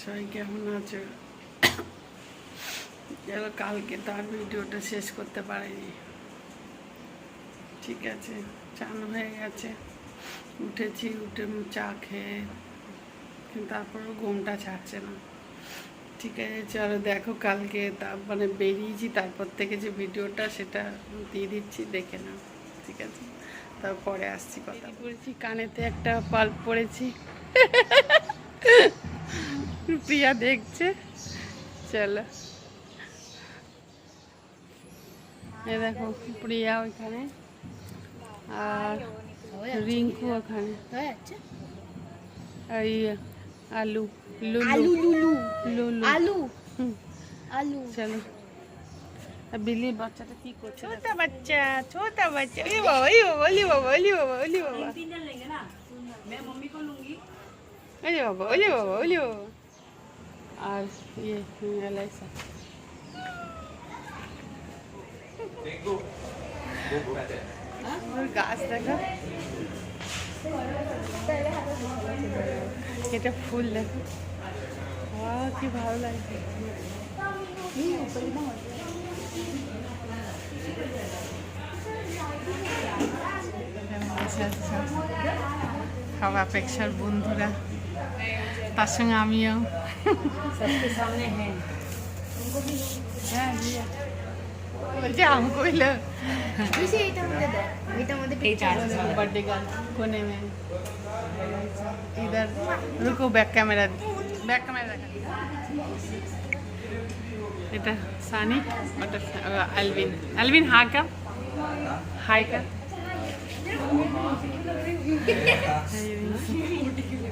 সবাই কেমন আছো? যেন কালকে তার ভিডিওটা শেষ করতে পারিনি। ঠিক আছে, চান হয়ে গেছে। উঠেছি, উঠে চা খেয়ে, কিন্তু তারপরও ঘুমটা ছাড়ছে না। ঠিক আছে, চলো দেখো কালকে তা মানে বেরিয়েছি, তারপর থেকে যে ভিডিওটা সেটা দিয়ে দিচ্ছি, দেখে নাও। ঠিক আছে, তারপরে আসছি কথা। পড়েছি, কানেতে একটা পাল্প পড়েছি। প্রিয়া দেখছে। চলো। এ দেখো প্রিয়া ওইখানে। আর রিঙ্কু ওখানে। আর ইয়ে, আলু লুলু। লুলু। লুলু। আলু। আলু। চলো। বিলি বাচ্চাটা কি করছে ছোট বাচ্চা ছোট বাচ্চা। ওই বাবা ওই বাবা ওলি বাবা ওলি বাবা ওলি বাবা। ওলি বাবা ওলি বাবা ওলি বাবা। আর ইয়ে এলাইসা গাছ দেখা। এটা ফুল দেখো। কি ভালো লাগছে। আচ্ছা আচ্ছা। সব অপেক্ষার বন্ধুরা। তার সঙ্গে আমিও। হ্যাঁ, বলছি আম কইল। इधर रुको बैक कैमरा बैक कैमरा এটা সানি ওটা আলবিন। আলবিন হা কা। হাই কা।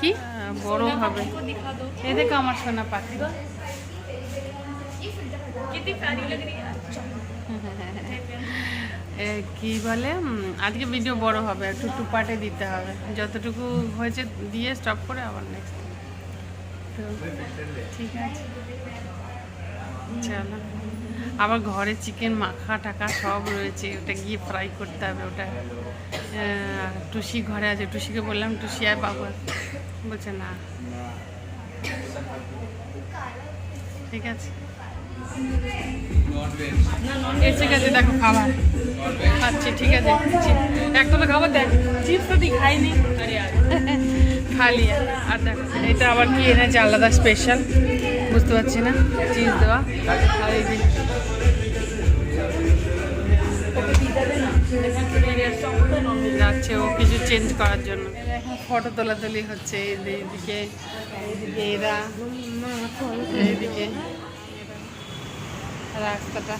কি? বড় হবে। এই দেখো আমার সোনা পাখি। এ, কি বলে? আজকে ভিডিও বড় হবে একটু টু পার্টে দিতে হবে। যতটুকু হয়েছে দিয়ে স্টপ করে আবার নেক্সট তো ঠিক আছে। চলো। আবার ঘরে চিকেন মাখা টাকা সব রয়েছে। ওটা গিয়ে ফ্রাই করতে হবে ওটা। টুসি ঘরে আছে। টুসিকে বললাম টুসি আর বাবু বলছে না। ঠিক আছে। এসে গেছে দেখো খাবার। খাচ্ছি ঠিক আছে একটা তো খাবার দেখ চিপস তো দি খাইনি। খালি। আর দেখো এটা আবার কি এনেছে আলাদা স্পেশাল বুঝতে পারছি না চিজ দেওয়া। আর এই যে যাচ্ছে ও কিছু চেঞ্জ করার জন্য। ফটো তোলাতুলি হচ্ছে, এইদিকে এইদিকে এরা, এইদিকে। রাস্তাটা।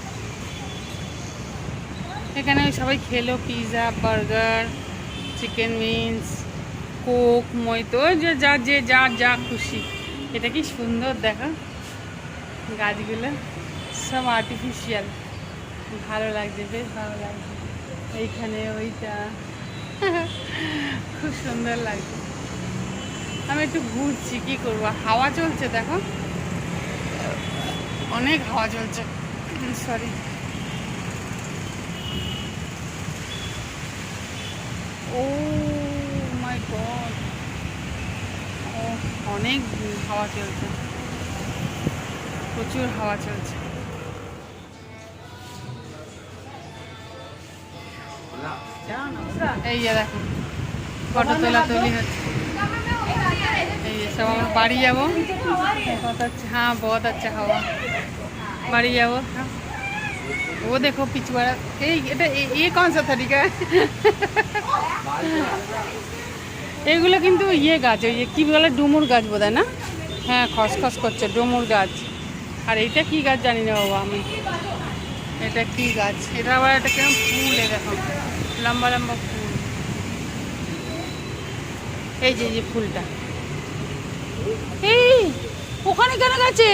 এখানে সবাই খেলো pizza burger chicken wings coke mojito যে যা, যে যার যা খুশি। এটা কি সুন্দর, দেখা। গাছগুলো সব আর্টিফিশিয়াল ভালো লাগছে, বেশ ভালো লাগছে। এইখানে ওইটা। খুব সুন্দর লাগছে। আমি একটু ঘুরছি, কি করব? হাওয়া চলছে, দেখো। অনেক হাওয়া চলছে। সরি ও মাই ও, অনেক হাওয়া চলছে। প্রচুর হাওয়া চলছে। এই যে দেখো ফটো তোলা তুলি হচ্ছে এই যে সব আমরা বাড়ি যাবো बहुत अच्छा हाँ बहुत अच्छा हवा बाड़ी जाओ हाँ। वो देखो पिछवाड़ा ये এটা এ- ये कौन सा तरीका है এগুলো কিন্তু ইয়ে গাছ ওই যে কী বলে ডুমুর গাছ বোধ না হ্যাঁ খসখস করছে ডুমুর গাছ আর এইটা কি গাছ জানি না বাবা আমি এটা কি গাছ এটা আবার একটা কেমন ফুল এ দেখো লম্বা লম্বা ফুল এই যে যে ফুলটা। এই, ওখানে কেন গেছে?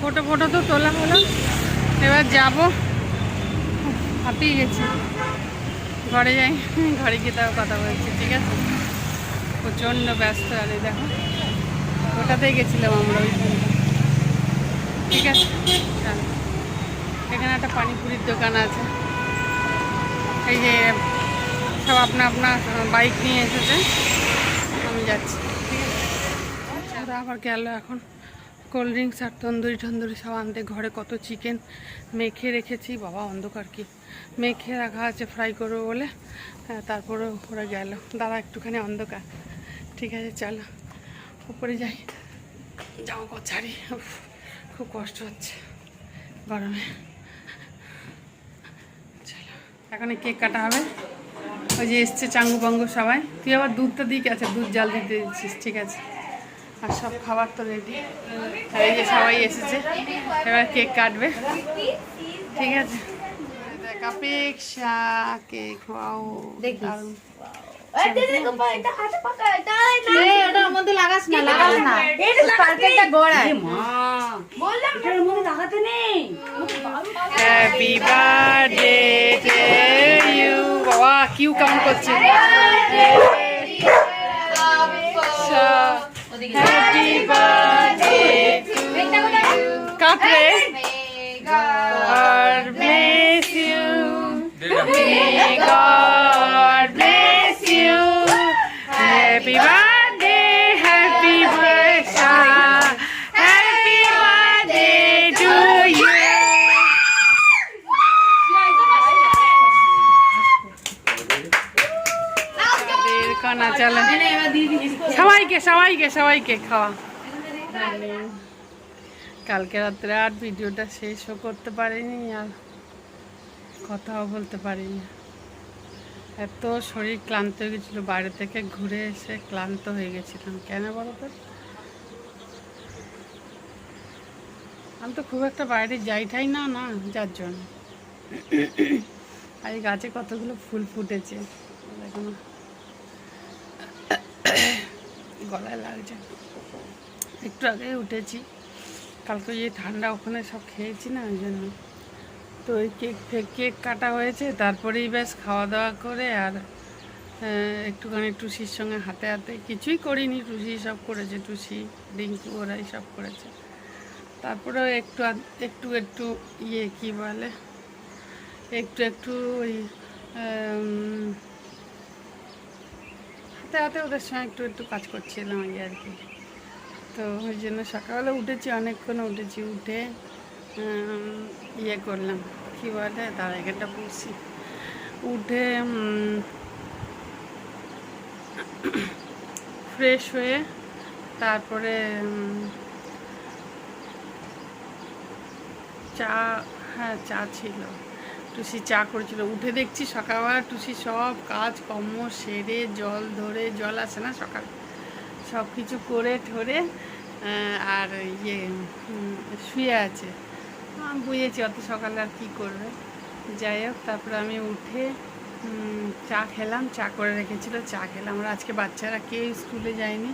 ফটো ফটো তো তোলা হলো। এবার যাব। হাঁপিয়ে গেছি। ঘরে যাই, ঘরে গিয়ে তাও কথা বলছি, ঠিক আছে? প্রচণ্ড ব্যস্ত আর, দেখো। ওটাতেই গেছিলাম আমরা ওইখানটা ঠিক আছে। এখানে একটা পানিপুরির দোকান আছে। এই যে সব আপনা আপনার বাইক নিয়ে এসেছে। আমি যাচ্ছি। ওরা আবার গেল এখন। কোল্ড ড্রিঙ্কস আর তন্দুরি টন্দুরি সব আনতে। ঘরে কত চিকেন মেখে রেখেছি। বাবা অন্ধকার কি? মেখে রাখা আছে ফ্রাই করব বলে। হ্যাঁ, তারপরে ওরা গেল। দাদা একটুখানি অন্ধকার। ঠিক আছে চলো। উপরে যাই। জামা কাপড় ছাড়ি। খুব কষ্ট হচ্ছে গরমে। চলো এখন কেক কাটা হবে। ওই যে এসছে চাঙ্গু পাঙ্গু সবাই। তুই আবার দুধটা দিকে আছে দুধ জাল দিতে দিচ্ছিস ঠিক আছে। আর সব খাবার তো রেডি এই যে সবাই এসেছে এবার কেক কাটবে। ঠিক আছে। দেখ অপেক্ষা কেক খাওয়াও দেখিস। দারুণ। লাগাস না লাগাস না। স্পার্কেলটা গড়ায়। হ্যাপি বার্থডে কিউ কেমন করছে happy birthday to কাটরে God bless you. May God bless you. Happy birthday, আমাদের কানা চলে। সবাইকে সবাইকে সবাইকে খাওয়া। কালকে রাত্রে আর ভিডিওটা শেষও করতে পারিনি আর কথাও বলতে পারিনি। এত শরীর ক্লান্ত হয়ে গেছিল, বাইরে থেকে ঘুরে এসে ক্লান্ত হয়ে গেছিলাম। কেন বলো তো? আমি তো খুব একটা বাইরে যাইটাই না না, যার জন্য। আর এই গাছে কতগুলো ফুল ফুটেছে দেখো না গলায় লাগছে। একটু আগে উঠেছি। কালকে যে ঠান্ডা ওখানে সব খেয়েছি না ওই জন্য। তো ওই কেক ফেক, কেক কাটা হয়েছে, তারপরেই বেশ খাওয়া দাওয়া করে আর একটুখানি টুসির সঙ্গে হাতে হাতে কিছুই করিনি। টুসি সব করেছে, টুসি, রিঙ্কু ওরাই সব করেছে। তারপরেও একটু একটু একটু ইয়ে কি বলে? একটু একটু ওই হাতে হাতে ওদের সঙ্গে একটু একটু কাজ করছিলাম এই আর কি। তো ওই জন্য সকালবেলা উঠেছি, অনেকক্ষণ উঠেছি, উঠে ইয়ে করলাম। কী বলে? তার এখানটা বসি। উঠে ফ্রেশ হয়ে তারপরে চা হ্যাঁ চা ছিল। টুসি চা করেছিল। উঠে দেখছি সকালবেলা টুসি সব কাজ, কর্ম সেরে, জল ধরে, জল আসে না সকাল। সব কিছু করে ঠরে আর ইয়ে শুয়ে আছে। বুঝেছি অত সকালে আর কী করবে। যাই হোক, তারপরে আমি উঠে চা খেলাম, চা করে রেখেছিল, চা খেলাম। আর আজকে বাচ্চারা কেউ স্কুলে যায়নি,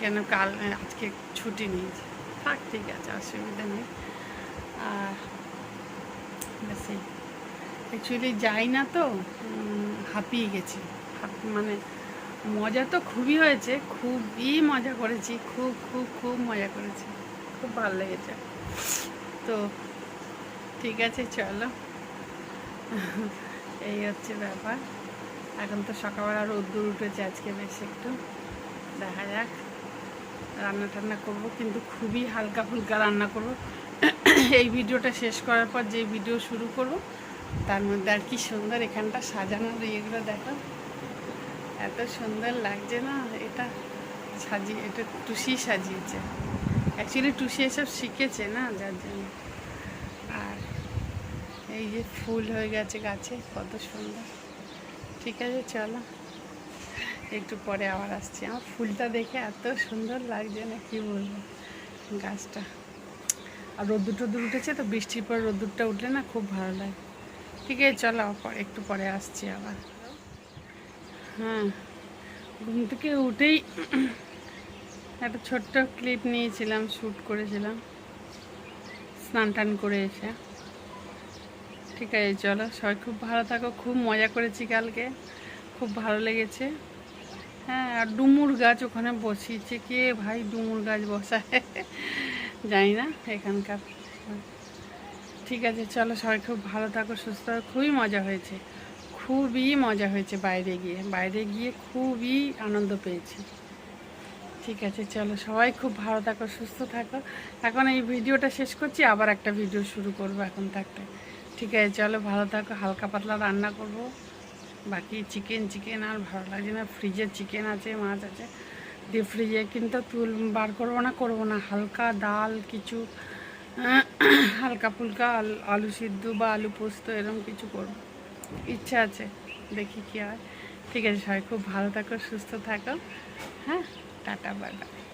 কেন কাল, আজকে ছুটি নিয়েছে। থাক, ঠিক আছে, অসুবিধা নেই। আর এই। অ্যাকচুয়ালি যাই না তো হাঁপিয়ে গেছি। মানে মজা তো খুবই হয়েছে, খুবই মজা করেছি, খুব খুব খুব মজা করেছি। খুব ভালো লেগেছে। তো ঠিক আছে, চলো। এই হচ্ছে ব্যাপার। এখন তো সকালবেলা রোদ্দুর উঠেছে আজকে বেশ একটু। দেখা যাক। রান্না টান্না করব, কিন্তু খুবই হালকা ফুলকা রান্না করব। এই ভিডিওটা শেষ করার পর যে ভিডিও শুরু করব তার মধ্যে আর কি সুন্দর এখানটা সাজানোর ইয়েগুলো দেখো। এত সুন্দর লাগছে না, এটা সাজিয়ে, এটা টুসি সাজিয়েছে। অ্যাকচুয়ালি টুসি এসব শিখেছে না, যার জন্য। আর এই যে ফুল হয়ে গেছে গাছে, কত সুন্দর। ঠিক আছে, চলো। একটু পরে আবার আসছি। আমার ফুলটা দেখে এত সুন্দর লাগছে না, কি বলব গাছটা। আর রোদ্দুর টদ্দুর উঠেছে তো, বৃষ্টির পর রোদ্দুরটা উঠলে না খুব ভালো লাগে। ঠিক আছে চলো, একটু পরে আসছি আবার। হ্যাঁ ঘুম থেকে উঠেই একটা ছোট্ট ক্লিপ নিয়েছিলাম, শ্যুট করেছিলাম। স্নান টান করে এসে। ঠিক আছে, চলো, সবাই খুব ভালো থাকো, খুব মজা করেছি কালকে, খুব ভালো লেগেছে। হ্যাঁ আর ডুমুর গাছ ওখানে বসিয়েছে কে ভাই, ডুমুর গাছ বসায়? জানি না, এখানকার। ঠিক আছে, চলো সবাই খুব ভালো থাকো, সুস্থ থাকো। খুবই মজা হয়েছে। খুবই মজা হয়েছে বাইরে গিয়ে। বাইরে গিয়ে খুবই আনন্দ পেয়েছি। ঠিক আছে, চলো সবাই খুব ভালো থাকো, সুস্থ থাকো। এখন এই ভিডিওটা শেষ করছি, আবার একটা ভিডিও শুরু করব এখন থাকতে। ঠিক আছে, চলো ভালো থাকো, হালকা পাতলা রান্না করব। বাকি চিকেন চিকেন আর ভালো লাগছে না। ফ্রিজে চিকেন আছে, মাছ আছে। দিয়ে ফ্রিজে কিন্তু তুল বার করব না করব না। হালকা ডাল, কিছু হালকা ফুলকা আল- সিদ্ধ বা আলু পোস্ত এরকম কিছু করব। ইচ্ছা আছে, দেখি কি হয়। ঠিক আছে, সবাই খুব ভালো থাকো, সুস্থ থাকো। হ্যাঁ টাটা বাই বাই